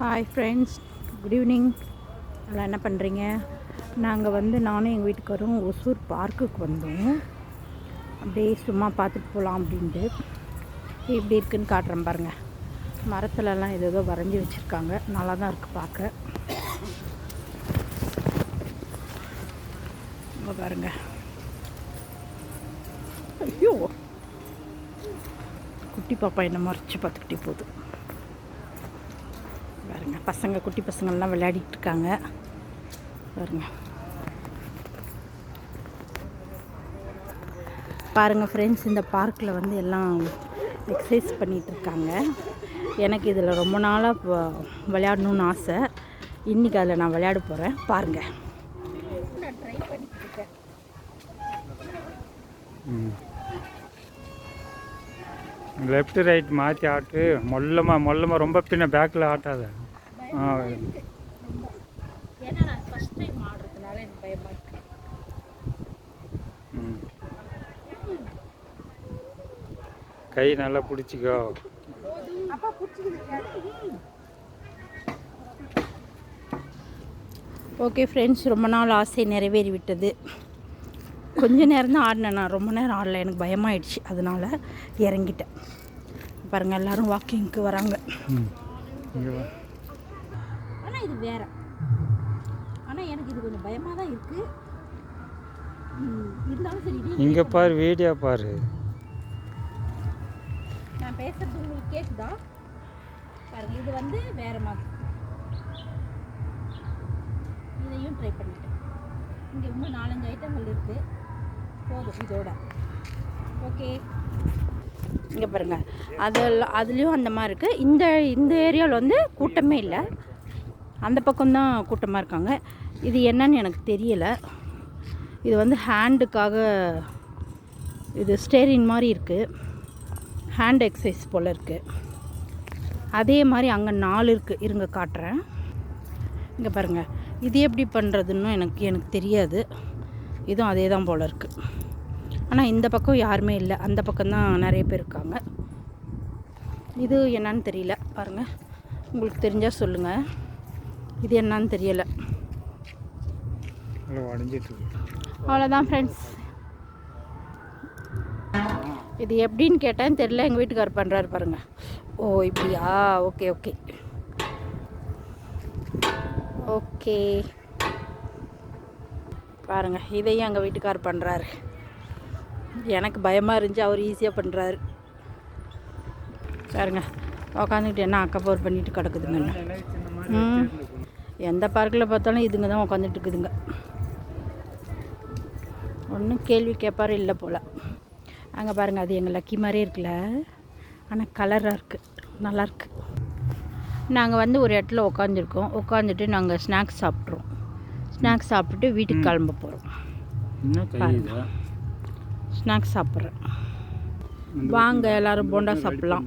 Hi friends good evening எல்லாம் என்ன பண்ணுறீங்க நாங்கள் வந்து நானும் எங்கள் வீட்டுக்காரும் ஒசூர் பார்க்குக்கு வந்தோம். அப்படியே சும்மா பார்த்துட்டு போகலாம் அப்படின்ட்டு. எப்படி இருக்குன்னு காட்டுறேன் பாருங்கள் மரத்துலலாம் ஏதோ ஏதோ வரைஞ்சி வச்சுருக்காங்க. நல்லா தான் இருக்குது பார்க்க. இங்க பாருங்க. ஐயோ! குட்டி பாப்பா என்ன மறைச்சி பார்த்துக்கிட்டே போகுது. பாருங்க. பசங்க குட்டி பசங்கள்லாம் விளையாடிட்டு இருக்காங்க பாருங்க. பாருங்க ஃப்ரெண்ட்ஸ் இந்த பார்க்கில் வந்து எல்லாம் எக்ஸசைஸ் பண்ணிட்டு இருக்காங்க எனக்கு இதில் ரொம்ப நாளாக விளையாடணும்னு ஆசை. இன்றைக்கி அதில் நான் விளையாட போகிறேன் பாருங்கள் லெஃப்ட் ரைட் மாற்றி ஆட்டு. மொல்லமாக மொல்லமாக ரொம்ப பின்ன பேக்கில் ஆட்டாத. ஏன்னா நான் ஃபஸ்ட் டைம் ஆடுறதுனால எனக்கு பயமாக இருக்கு. கை நல்லா பிடிச்சிக்கோ. ஓகே ஃப்ரெண்ட்ஸ் ரொம்ப நாள் ஆசை நிறைவேறி விட்டது கொஞ்ச நேரம் தான் ஆடினேன் நான். ரொம்ப நேரம் ஆடல. எனக்கு பயமாயிடுச்சு. அதனால இறங்கிட்டேன். பாருங்கள் எல்லாரும் வாக்கிங்க்கு வராங்க. இது வேற. ஆனால் எனக்கு இது கொஞ்சம் பயமாக தான் இருக்குது இருந்தாலும் சரி இங்கே பாரு வீடியோ பாரு. நான் பேசுறது உங்களுக்கு கேக்குதா? பாருங்க இது வந்து வேற மாதிரி. இதையும் ட்ரை பண்ணிட்டேன். இங்கே இன்னும் நாலஞ்சு ஐட்டங்கள் இருக்கு. போதும் இதோட. ஓகே இங்கே பாருங்க அதில் அதுலேயும் அந்த மாதிரி இருக்குது இந்த இந்த ஏரியாவில் வந்து கூட்டமே இல்லை. அந்த பக்கம்தான் கூட்டமாக இருக்காங்க. இது என்னன்னு எனக்கு தெரியலை. இது வந்து ஹேண்டுக்காக இது ஸ்டேரின் மாதிரி இருக்குது ஹேண்ட் எக்ஸசைஸ் போல் இருக்குது அதே மாதிரி அங்கே நாலு இருக்குது இருங்க காட்டுறேன். இங்கே பாருங்கள் இது எப்படி பண்ணுறதுன்னு எனக்கு எனக்கு தெரியாது. இதுவும் அதே தான் போல் இருக்குது ஆனால் இந்த பக்கம் யாருமே இல்லை. அந்த பக்கம் தான் நிறைய பேர் இருக்காங்க. இது என்னன்னு தெரியல. பாருங்கள் உங்களுக்கு தெரிஞ்சால் சொல்லுங்கள் இது என்னன்னு தெரியலை. அவ்வளோதான் ஃப்ரெண்ட்ஸ் இது எப்படின்னு கேட்டேன்னு தெரியல. எங்கள் வீட்டுக்காரர் பண்ணுறாரு பாருங்க. ஓ இப்படியா? Okay okay. ஓகே. பாருங்க இதையும் எங்கள் வீட்டுக்காரர் பண்ணுறாரு எனக்கு பயமாக இருந்துச்சு அவர் ஈஸியாக பண்ணுறாரு பாருங்க உக்காந்துக்கிட்டு என்ன அக்கப்போர் பண்ணிட்டு கிடக்குதுங்க ம். எந்த பார்க்கில் பார்த்தாலும் இதுங்க தான் உட்காந்துட்டு இருக்குதுங்க ஒன்றும் கேள்வி கேட்பாரு இல்லை போல். அங்கே பாருங்கள் அது எங்கள் லக்கி மாதிரியே இருக்குல்ல. ஆனால் கலராக இருக்குது நல்லாயிருக்கு நாங்கள் வந்து ஒரு இடத்துல உட்காந்துருக்கோம் உட்காந்துட்டு நாங்கள் ஸ்நாக்ஸ் சாப்பிட்றோம். ஸ்நாக்ஸ் சாப்பிட்டுட்டு வீட்டுக்கு கிளம்ப போகிறோம் ஸ்நாக்ஸ் சாப்பிட்றேன். வாங்க எல்லாரும் போண்டா சாப்பிட்லாம்.